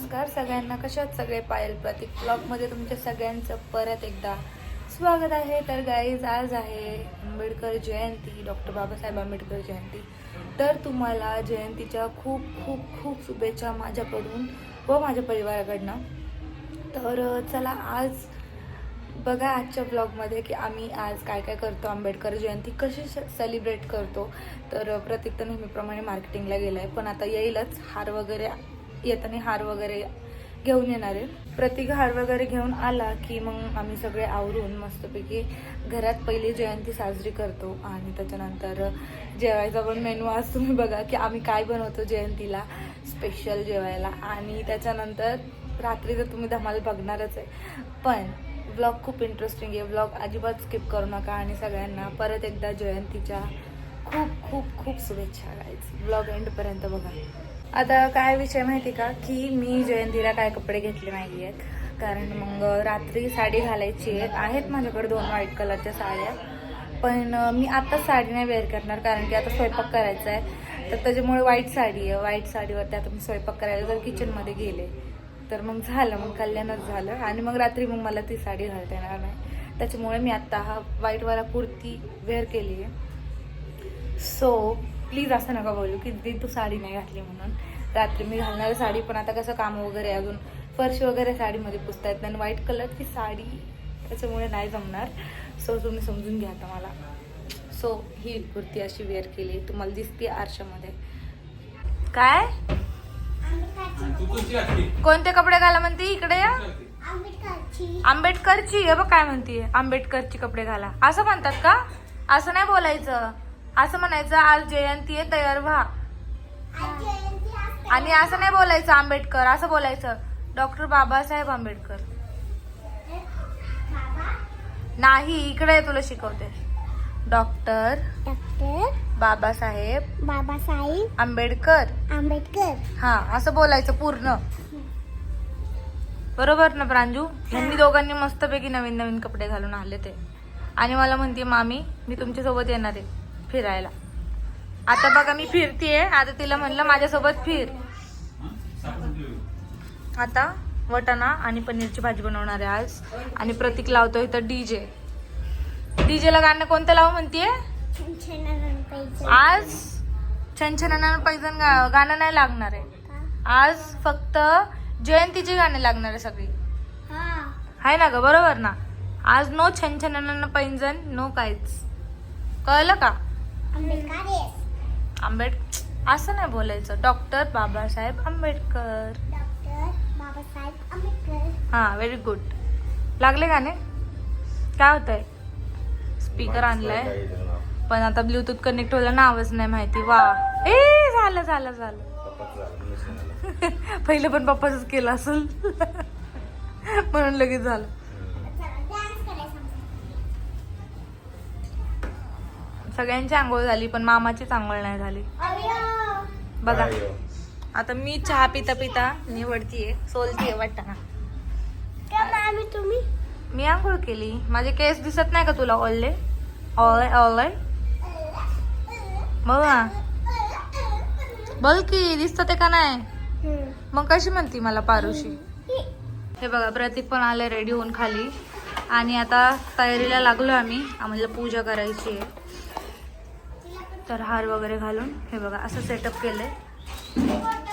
नमस्कार सगळ्यांना. कशात सगळे? पायल प्रतीक ब्लॉगमध्ये तुमच्या सगळ्यांचं परत एकदा स्वागत आहे. तर गाईज आज आहे आंबेडकर जयंती. डॉक्टर बाबासाहेब आंबेडकर जयंती. तर तुम्हाला जयंतीच्या खूप खूप खूप शुभेच्छा माझ्याकडून व माझ्या परिवाराकडनं. तर चला आज बघा आजच्या ब्लॉगमध्ये की आम्ही आज काय काय करतो आंबेडकर जयंती कशी सेलिब्रेट करतो. तर प्रत्येक तर नेहमीप्रमाणे मार्केटिंगला गेला आहे पण आता येईलच. हार वगैरे येताना हार वगैरे घेऊन येणार आहे. प्रतीक हार वगैरे घेऊन आला की मग आम्ही सगळे आवरून मस्तपैकी घरात पहिली जयंती साजरी करतो आणि त्याच्यानंतर जेवायचा पण मेनू आज तुम्ही बघा की आम्ही काय बनवतो जयंतीला? स्पेशल जेवायला. आणि त्याच्यानंतर रात्री तर तुम्ही धमाल बघणारच आहे. पण व्लॉग खूप इंटरेस्टिंग आहे. व्लॉग अजिबात स्किप करू नका आणि सगळ्यांना परत एकदा जयंतीच्या खूप खूप खूप शुभेच्छा गायच ब्लॉग एंडपर्यंत बघा. आता काय विषय माहिती का? की मी जयंतीला काय कपडे घेतले नाही आहेत कारण मग रात्री साडी घालायची आहे आहेत माझ्याकडे दोन व्हाईट कलरच्या साड्या. पण मी आता साडी नाही वेअर करणार कारण की आता स्वयंपाक करायचा आहे तर त्याच्यामुळे व्हाईट साडी आहे. व्हाईट साडीवरती आता मी स्वयंपाक करायला जर किचनमध्ये गेले तर मग झालं. मग कल्याणच झालं. आणि मग रात्री मग मला ती साडी घालता येणार नाही. त्याच्यामुळे मी आत्ता हा व्हाईटवाला कुर्ती वेअर केली आहे सो प्लीज असं नका बोलू की ती तू साडी नाही घातली म्हणून. रात्री मी घालणार साडी पण आता कसं काम वगैरे अजून. फरशी वगैरे साडीमध्ये पुसता येत नाही. व्हाईट कलरची साडी त्याच्यामुळे नाही जमणार. सो तुम्ही समजून घ्या आता मला. सो ही कुर्ती अशी वेअर केली. तुम्हाला दिसते आरशामध्ये. काय? कोणते कपडे घाला म्हणते? इकडे या. आंबेडकरची. हे बघ काय म्हणतीये. आंबेडकरची कपडे घाला. असं म्हणतात का? असं नाही बोलायचं. असं म्हणायचं आज जयंती आहे तयार व्हा. आणि असं नाही बोलायचं आंबेडकर असं बोलायचं. डॉक्टर बाबासाहेब आंबेडकर. नाही इकडे तुला शिकवते. Doctor doctor? बाबासाहेब बाबासाहेब आंबेडकर. आंबेडकर. हा असं बोलायचं पूर्ण. बरोबर ना प्रांजू? यांनी दोघांनी मस्तपैकी नवीन नवीन कपडे घालून आले ते. आणि मला म्हणते मामी मी तुमच्यासोबत येणार आहे. फिरायला. आता बघा मी फिरतीये. आता तिला म्हणलं माझ्यासोबत फिर. आता वटाणा आणि पनीरची भाजी बनवणार आहे आज. आणि प्रतीक लावतो इथं डीजे डीजेला गाणं कोणतं लावू म्हणतीये? आज छनछनाना पैजण गा- गाणं नाही लागणार आहे. आज फक्त जयंतीची गाणी लागणार आहे सगळी. आहे ना ग बरोबर ना? आज नो छनछनाना पैंजण नो काहीच. कळलं का? आंबेड असं नाही बोलायचं. डॉक्टर बाबासाहेब आंबेडकर. डॉक्टर बाबासाहेब आंबेडकर. हा व्हेरी गुड लागले गाणे? काय होतंय? स्पीकर आणलाय. पण आता ब्लूटूथ कनेक्ट व्हायला नावच नाही माहिती. वा. ए झालं झालं झालं. पहिलं पण पप्पाच केलं असेल. म्हणून लगेच झालं. सगळ्यांची आंघोळ झाली पण मामाचीच आंघोळ नाही झाली. बघा. आता मी चहा पिता पिता निवडतीये सोलतीये वाटताना. तुम्ही? मी आंघोळ केली. माझे केस दिसत नाही का तुला ओळले ओळले ओळले बघा. बोल की दिसत ते का नाही? मग कशी म्हणती मला पारुशी? हे बघा प्रतीक पण आले रेडी होऊन खाली. आणि आता तयारीला लागलो आम्ही. आम्हाला पूजा करायची आहे. तर हार वगैरे घालून हे बघा असं सेटअप केलं आहे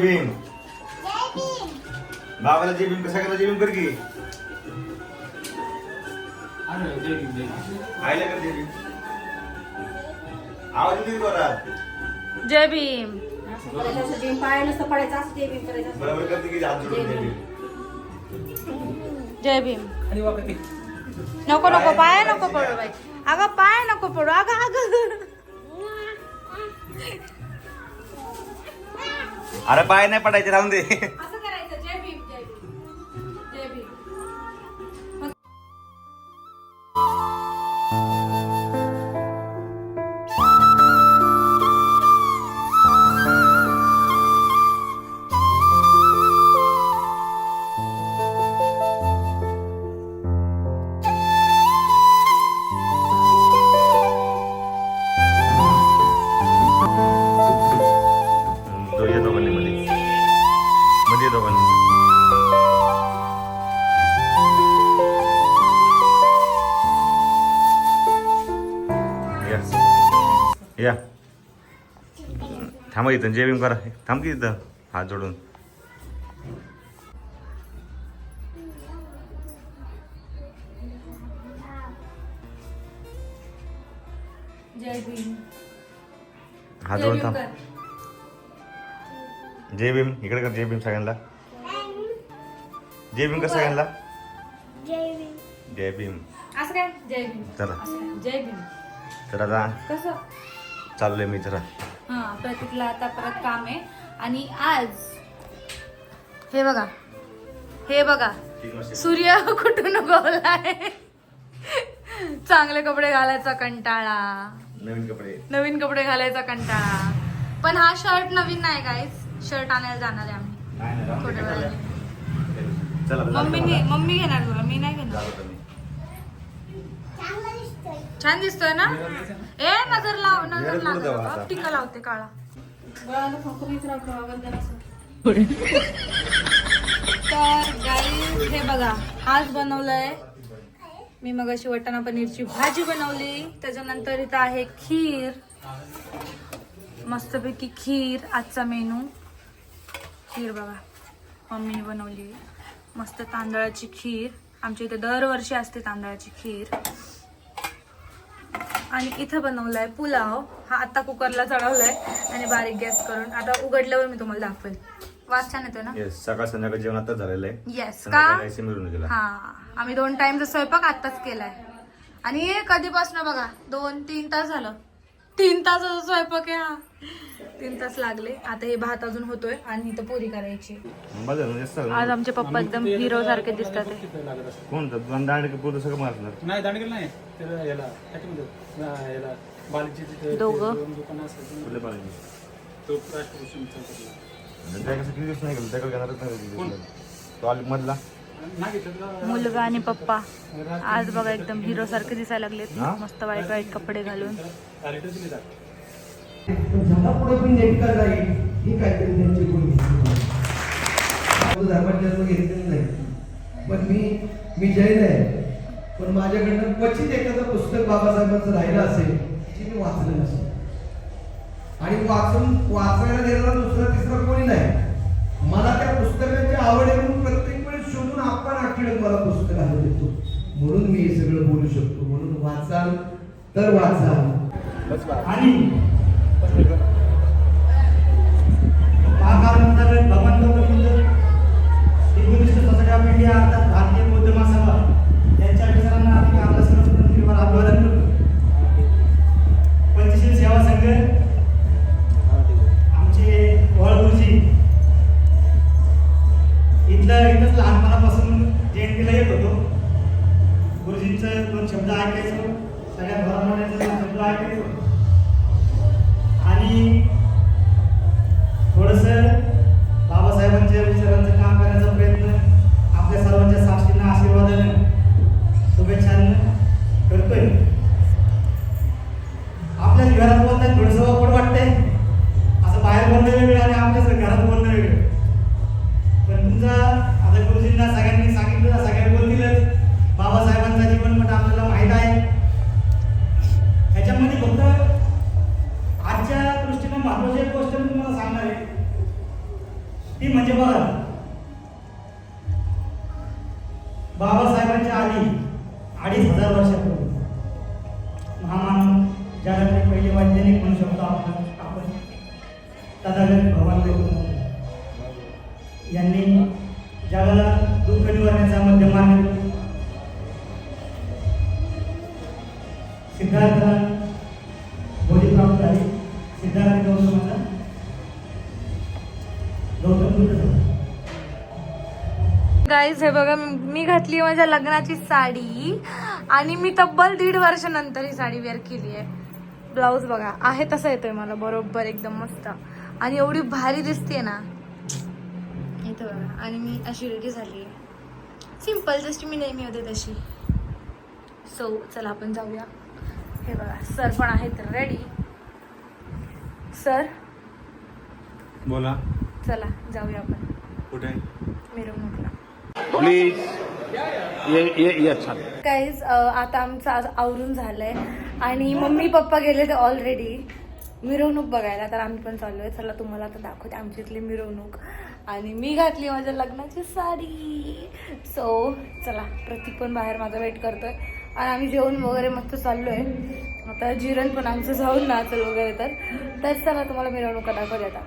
भीम बाबाला जय भीम कसा करा जय भीम कर की आईला कर आवाज येते का जोरात? जय भीम पाय नुसतं पडायचं असं ते बी करायचं असं. बरोबर करते की हात जोडून देवी जय भीम नको नको पाय नको पडू बाई. अगं पाय नको पडू. अगं अगं. अरे पाय नाही पडायचे राहून दे. थांबा इथं जेविंग करा. थांब की इथं हात जोडून. जय भीम. हात जय जोडून भीम थांब. कर. जय भीम इकडे कर जय भीम सगळ्यांना. जय भीम कर सगळ्यांना? जय भीम. जय भीम. असं काय? जय भीम. चला. असं काय? जय भीम. तर आता कसं? चाललोय मी जरा प्रतीकला आता परत काम आहे. आणि आज हे बघा हे बघा सूर्य कुठून उगवलाय? चांगले कपडे घालायचा कंटाळा. नवीन कपडे. नवीन कपडे घालायचा कंटाळा. पण हा शर्ट नवीन नाही गाईज शर्ट आणायला जाणार आहे आम्ही. थोड्या चला. वेळाने मम्मीने मम्मी घेणार तुला मी नाही घेणार जातो मी. चांगलं दिसतोय छान दिसतोय ना? ए नजर लाव नजर लाव. टिका लावते काळा. तर गाई हे बघा आज बनवलंय. मी मग अशी वटाणा पनीरची भाजी बनवली. त्याच्यानंतर इथं आहे खीर. मस्तपैकी खीर आजचा मेनू. खीर बघा. मम्मीने बनवली. मस्त तांदळाची खीर. आमच्या इथे दरवर्षी असते तांदळाची खीर. आणि इथं बनवलाय पुलाव. हा आता कुकरला चढवलाय आणि बारीक गॅस करून. आता उघडल्यावर मी तुम्हाला दाखवेल. वास छान येतो ना? Yes, सकाळ संध्याकाळ जेवण आताच झालेलं आहे येस का? संध्याकाळी आईस्क्रीम मिळून गेला हा. आम्ही दोन टाइमचा स्वयंपाक आत्ताच केलाय. आणि हे कधीपासून बघा दोन तीन तास झालं. तीन तासाचा स्वयंपाक आहे हा. तीन तास लागले. आता हे भात अजून होतोय आणि इथं पुरी करायची. आज आमचे पप्पा एकदम हिरो सारखे दिसतात. ते. कोण तर दोन दांडे पोरं सगळं मारणार. नाही दांडगेल नाही. तर याला ह्याच्यामध्ये अं, याला बालीची तिथे दोघं? दोन दुकानं असतात फुले पाहिजे तो राष्ट्रभूषण चौकातला. त्या कसं किती दिवस नाही गेलो त्याकडे घेणारच नाही किती दिवस. तो आली मधला? नाही घेतलं मुलगा आणि पप्पा. आज बघा एकदम हिरो सारखे दिसायला लागलेत. हा? मस्त वाईट वाईट कपडे घालून. लिटर दिले जात. पण झाला पुढे पण नेटका जाईल ही काहीतरी त्यांची गुण धर्मात जन्म घेतलेला नाही. पण मी मी जैन आहे. पण माझ्याकडनं क्वचित एखादं पुस्तक बाबासाहेबांचं राहिलं असेल जे मी वाचलं नसेल. आणि वाचून वाचायला गेलेला दुसरा तिसरा कोणी नाही. मला त्या पुस्तकाची आवड आहे म्हणून प्रत्येक वेळेस शोधून आपण आठवड्यात मला पुस्तक आणून देतो. म्हणून मी हे सगळं बोलू शकतो. म्हणून वाचाल तर वाचाल. आणि घरात बोलतात थोडंसं अवघड वाटतंय. असं बाहेर बोलणं वेगळं आणि आपल्याच घरात बोलणं वेगळं. पण तुमचा आता गुरुजींना सगळ्यांनी सांगितलं सगळ्यांनी बोलतीलच बाबासाहेबांचा जीवन पण आपल्याला माहीत आहे. ह्याच्यामध्ये फक्त आजच्या दृष्टीने महत्वाची एक गोष्ट मी तुम्हाला सांगणार आहे. ती म्हणजे बघा बाबासाहेबांच्या आधी अडीच हजार वर्षापूर्वी. म्हणू शकतो आपण आपण तथागत भगवान गौतम यांनी जगाला दुःख निवारण्याचा मध्य मार्ग सिद्धार्थाला बोली प्राप्त झाली सिद्धार्थ गौतमाचा गौतम बुद्ध झाला गाईज हे बघा मी घातली माझ्या लग्नाची साडी आणि मी तब्बल दीड वर्षानंतर ही साडी वेअर केली आहे. ब्लाऊज बघा. आहे तसा येतोय मला बरोबर एकदम मस्त. आणि एवढी भारी दिसते ना. इथं बघा. आणि मी अशी रेडी झाली सिंपल जशी मी नेहमी होते तशी. सो चला आपण जाऊया. हे बघा सर पण आहेत रेडी सर? बोला. चला जाऊया आपण. कुठे? मिरवणूकला प्लीज ये ये ये अच्छा गाईज आता आमचं आज आवरून झालंय. आणि मम्मी पप्पा गेले ते ऑलरेडी मिरवणूक बघायला तर आम्ही पण चाललो आहे चला तुम्हाला आता दाखवते आमची इथली मिरवणूक. आणि मी घातली माझ्या लग्नाची साडी. सो चला प्रतीक पण बाहेर माझा वेट करतोय. आणि आम्ही जेवण वगैरे मस्त चाललो आहे आता जिरण पण आमचं जाऊन नाचल वगैरे तर. तर चला तुम्हाला मिरवणूक दाखवते आता.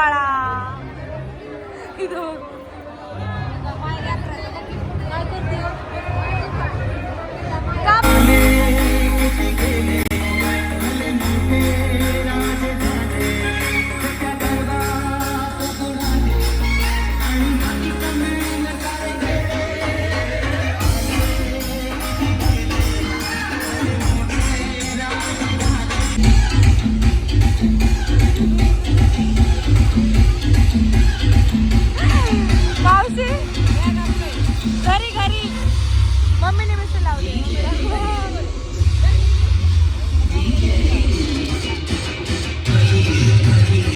ब्लॉगच चालू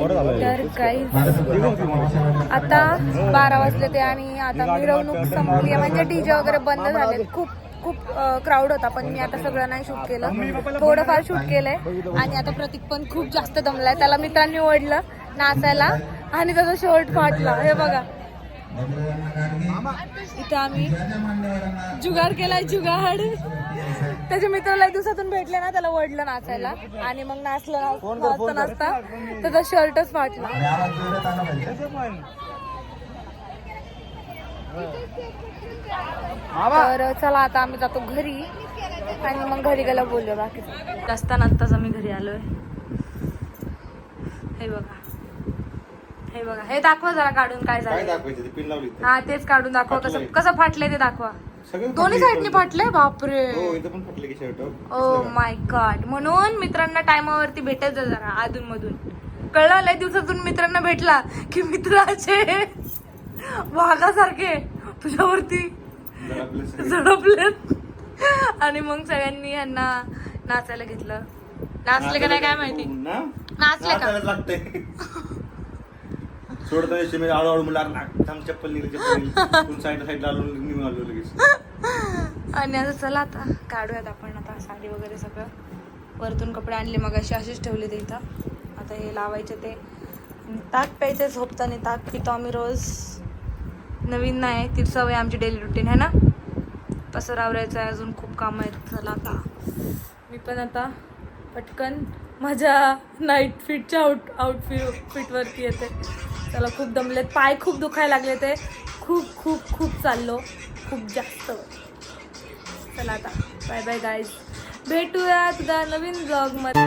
तर काही आता बारा वाजले ते आणि आता मिरवणूक संपली आहे. म्हणजे डीजे वगैरे बंद झाले खूप खूप क्राऊड होता पण मी आता सगळं नाही शूट केलं. थोडंफार शूट केलंय. आणि आता प्रतीक पण खूप जास्त दमलाय. त्याला मित्रांनी ओढलं नाचायला. आणि त्याचा शर्ट फाटला. हे बघा. इथं आम्ही जुगाड केलाय जुगाड. त्याच्या मित्राला एक दिवसातून भेटले ना त्याला ओढलं नाचायला. आणि मग नाचलं नाचता नाचता त्याचा शर्टच फाटला. तर चला आता आम्ही जातो घरी. आणि मग घरी गेला बोललो बाकी असताना आत्ताच आम्ही घरी आलोय. हे बघा. हे बघा हे दाखवा जरा काढून काय काय झालं दाखवायचं? ते पिन लावली इथं. हा तेच काढून दाखवा. कसं फाटलंय. कसं फाटलंय ते दाखवा. सगळं दोन्ही फाटलंय. साईडने बापरे. हो इथं पण फाटले की शर्ट ओ माय गॉड म्हणून मित्रांना टायमावरती भेटायचं जरा अधून मधून कळलं? लय दिवसातून मित्रांना भेटला की मित्राचे वाघासारखे तुझ्यावरती झडपलेत. आणि मग सगळ्यांनी यांना नाचायला घेतलं. नाचले का नाही काय माहिती? नाचले का? सोडता येते मी आळू आळू थांब चप्पल निघली चप्पल साईड साईडला आलो निघून आलो लगेच. आणि आता चला आता काढूयात आपण आता साडी वगैरे सगळं. वरतून कपडे आणले मग असे असेच ठेवले ते इथं. आता हे लावायचे ते. ताक प्यायचे झोपताना ताक पितो आम्ही रोज. नवीन नाही ती सवय आमची डेली रुटीन आहे ना? पसर आवरायचं आहे अजून खूप कामं आहेत. चला आता. मी पण आता पटकन माझ्या नाईट फिटच्या आउट आउटफिट फिटवरती येते. चला खूप दमलेत पाय खूप दुखायला लागले ते. खूप खूप खूप चाललो. खूप जास्त. चला आता. बाय बाय गाईज भेटूया तुझ्या नवीन ब्लॉगमध्ये